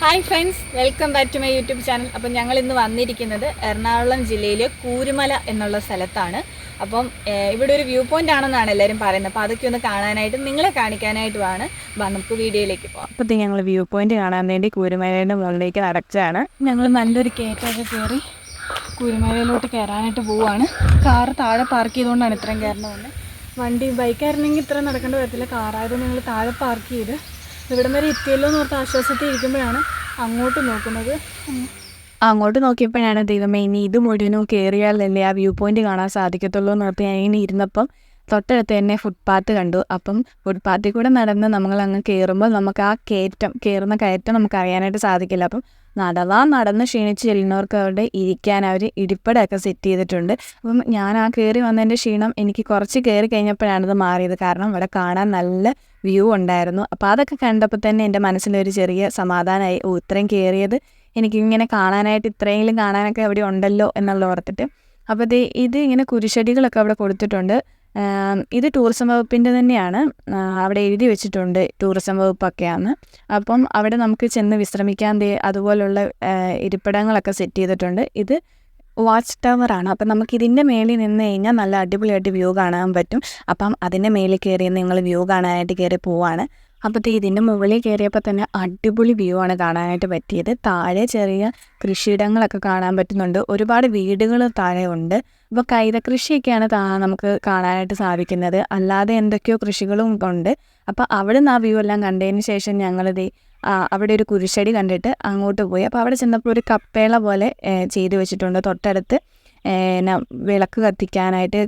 Hi friends welcome back to my YouTube channel. അപ്പം ഞങ്ങൾ ഇന്ന് വന്നിരിക്കുന്നത് എറണാകുളം ജില്ലയിലെ കൂരുമല എന്നുള്ള സ്ഥലത്താണ്. അപ്പം ഇവിടെ ഒരു വ്യൂ പോയിന്റ് ആണെന്നാണ് എല്ലാവരും പറയുന്നത്. അപ്പോൾ അതൊക്കെ ഒന്ന് കാണാനായിട്ട് നിങ്ങളെ കാണിക്കാനായിട്ടുമാണ് നമുക്ക് വീഡിയോയിലേക്ക് പോകാം അപ്പോൾ ഞങ്ങൾ വ്യൂ പോയിന്റ് കാണാൻ വേണ്ടി കൂരുമലയുടെ മുകളിലേക്ക് നടച്ചാണ് ഞങ്ങൾ നല്ലൊരു കയറ്റമൊക്കെ കയറി കുരുമലയിലോട്ട് കയറാനായിട്ട് പോവുകയാണ് കാർ താഴെ പാർക്ക് ചെയ്തുകൊണ്ടാണ് ഇത്രയും കയറേണ്ട വന്നത് വണ്ടി ബൈക്കായിരുന്നെങ്കിൽ ഇത്ര നടക്കേണ്ട വരത്തില്ല. കാറായതുകൊണ്ട് ഞങ്ങൾ താഴെ പാർക്ക് ചെയ്ത് ഇവിടം വരെ എത്തിയല്ലോ എന്ന് ഓർത്ത് ആശ്വാസത്തിൽ ഇരിക്കുമ്പോഴാണ് അങ്ങോട്ട് നോക്കുന്നത്. അങ്ങോട്ട് നോക്കിയപ്പോഴാണ് ദൈവമേ ഇനി ഇത് മുഴുവനും കയറിയാലല്ലേ ആ വ്യൂ പോയിന്റ് കാണാൻ സാധിക്കത്തുള്ളൂ എന്ന് ഓർത്ത് ഞാൻ ഇരുന്നപ്പം തൊട്ടടുത്ത് തന്നെ ഫുട്പാത്ത് കണ്ടു. അപ്പം ഫുട്പാത്തിൽ കൂടെ നടന്ന് നമ്മൾ അങ്ങ് കയറുമ്പോൾ നമുക്ക് ആ കയറ്റം കയറുന്ന കയറ്റം നമുക്ക് അറിയാനായിട്ട് സാധിക്കില്ല. അപ്പം നടവാ നടന്ന് ക്ഷീണിച്ച് ചെല്ലുന്നവർക്ക് അവിടെ ഇരിക്കാൻ അവർ ഇടിപ്പടമൊക്കെ സെറ്റ് ചെയ്തിട്ടുണ്ട്. അപ്പം ഞാൻ ആ കയറി വന്നതിന്റെ ക്ഷീണം എനിക്ക് കുറച്ച് കയറി കഴിഞ്ഞപ്പോഴാണ് ഇത് മാറിയത്. കാരണം ഇവിടെ കാണാൻ നല്ല വ്യൂ ഉണ്ടായിരുന്നു. അപ്പോൾ അതൊക്കെ കണ്ടപ്പോൾ തന്നെ എന്റെ മനസ്സിലൊരു ചെറിയ സമാധാനമായി. ഓ ഇത്രയും കയറിയത് എനിക്കിങ്ങനെ കാണാനായിട്ട് ഇത്രയെങ്കിലും കാണാനൊക്കെ അവിടെ ഉണ്ടല്ലോ എന്നുള്ള ഓർത്തിട്ട്. അപ്പോൾ ഇത് ഇത് ഇങ്ങനെ കുരിശടികളൊക്കെ അവിടെ കൊടുത്തിട്ടുണ്ട്. ഇത് ടൂറിസം വകുപ്പിന്റെ തന്നെയാണ്. അവിടെ എഴുതി വെച്ചിട്ടുണ്ട് ടൂറിസം വകുപ്പൊക്കെയാണ് അപ്പം അവിടെ നമുക്ക് ചെന്ന് വിശ്രമിക്കാൻ അതുപോലുള്ള ഇരിപ്പിടങ്ങളൊക്കെ സെറ്റ് ചെയ്തിട്ടുണ്ട്. ഇത് വാച്ച് ആണ് അപ്പം നമുക്ക് ഇതിന്റെ മേളിൽ നിന്ന് കഴിഞ്ഞാൽ നല്ല അടിപൊളിയായിട്ട് വ്യൂ കാണാൻ പറ്റും. അപ്പം അതിന്റെ മേളിൽ കയറി നിങ്ങൾ വ്യൂ കാണാനായിട്ട് കയറി പോവാണ്. അപ്പോൾ ഇതിന്റെ മുകളിൽ കയറിയപ്പോൾ തന്നെ അടിപൊളി വ്യൂ ആണ് കാണാനായിട്ട് പറ്റിയത്. താഴെ ചെറിയ കൃഷിയിടങ്ങളൊക്കെ കാണാൻ പറ്റുന്നുണ്ട്. ഒരുപാട് വീടുകൾ താഴെ ഉണ്ട്. അപ്പോൾ കൈത കൃഷിയൊക്കെയാണ് നമുക്ക് കാണാനായിട്ട് സാധിക്കുന്നത്. അല്ലാതെ എന്തൊക്കെയോ കൃഷികളും ഉണ്ട്. അപ്പോൾ അവിടെ നിന്ന് ആ വ്യൂ എല്ലാം കണ്ടതിന് ശേഷം ഞങ്ങളിത് അവിടെ ഒരു കുരിശടി കണ്ടിട്ട് അങ്ങോട്ട് പോയി. അപ്പോൾ അവിടെ ചെന്നപ്പോൾ ഒരു കപ്പേള പോലെ ചെയ്ത് വെച്ചിട്ടുണ്ട്. തൊട്ടടുത്ത് വിളക്ക് കത്തിക്കാനായിട്ട്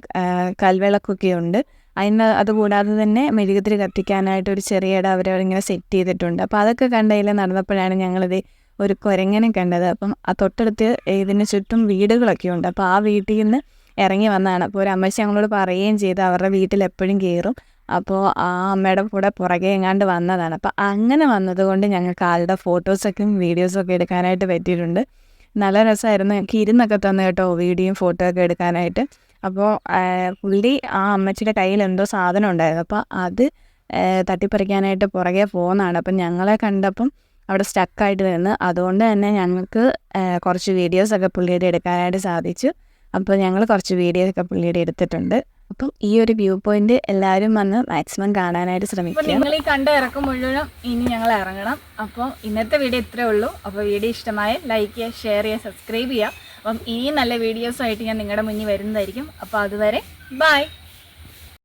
കൽവിളക്കൊക്കെ ഉണ്ട്. അതിന് അതുകൂടാതെ തന്നെ മെഴുകുതിരി കത്തിക്കാനായിട്ട് ഒരു ചെറിയ ഇട അവരവരിങ്ങനെ സെറ്റ് ചെയ്തിട്ടുണ്ട്. അപ്പോൾ അതൊക്കെ കണ്ടതിൽ നടന്നപ്പോഴാണ് ഞങ്ങളിത് ഒരു കുരങ്ങനെ കണ്ടത്. അപ്പം ആ തൊട്ടടുത്ത് ഇതിന് ചുറ്റും വീടുകളൊക്കെ ഉണ്ട്. അപ്പോൾ ആ വീട്ടിൽ നിന്ന് ഇറങ്ങി വന്നതാണ്. അപ്പോൾ ഒരു അമ്മച്ചി ഞങ്ങളോട് പറയുകയും ചെയ്ത്. അവരുടെ വീട്ടിൽ എപ്പോഴും കയറും. അപ്പോൾ ആ അമ്മയുടെ കൂടെ പുറകെ എങ്ങാണ്ട് വന്നതാണ്. അപ്പോൾ അങ്ങനെ വന്നതുകൊണ്ട് ഞങ്ങൾക്ക് ആളുടെ ഫോട്ടോസൊക്കെ വീഡിയോസൊക്കെ എടുക്കാനായിട്ട് പറ്റിയിട്ടുണ്ട്. നല്ല രസമായിരുന്നു. ഞങ്ങൾക്ക് ഇരുന്നൊക്കെ തന്നെ കേട്ടോ വീഡിയോയും ഫോട്ടോ ഒക്കെ എടുക്കാനായിട്ട് അപ്പോൾ പുള്ളി ആ അമ്മച്ചിയുടെ കയ്യിൽ എന്തോ സാധനം ഉണ്ടായിരുന്നു. അപ്പോൾ അത് തട്ടിപ്പറിക്കാനായിട്ട് പുറകെ പോകുന്നതാണ് അപ്പം ഞങ്ങളെ കണ്ടപ്പം അവിടെ സ്റ്റക്കായിട്ട് നിന്ന് അതുകൊണ്ട് തന്നെ ഞങ്ങൾക്ക് കുറച്ച് വീഡിയോസൊക്കെ പുള്ളിയുടെ എടുക്കാനായിട്ട് സാധിച്ചു. അപ്പോൾ ഞങ്ങൾ കുറച്ച് വീഡിയോസൊക്കെ പുള്ളിയുടെ എടുത്തിട്ടുണ്ട്. അപ്പം ഈ ഒരു വ്യൂ പോയിന്റ് എല്ലാവരും വന്ന് മാക്സിമം കാണാനായിട്ട് ശ്രമിക്കും ശ്രമിക്കുക. നിങ്ങൾ ഈ കണ്ട ഇറക്കം മുഴുവനും ഇനി ഞങ്ങൾ ഇറങ്ങണം. അപ്പോൾ ഇന്നത്തെ വീഡിയോ ഇത്രേ ഉള്ളൂ. അപ്പോൾ വീഡിയോ ഇഷ്ടമായ ലൈക്ക് ചെയ്യുക ഷെയർ ചെയ്യുക സബ്സ്ക്രൈബ് ചെയ്യുക. അപ്പം ഈ നല്ല വീഡിയോസുമായിട്ട് ഞാൻ നിങ്ങളുടെ മുന്നിൽ വരുന്നതായിരിക്കും. അപ്പോൾ അതുവരെ ബൈ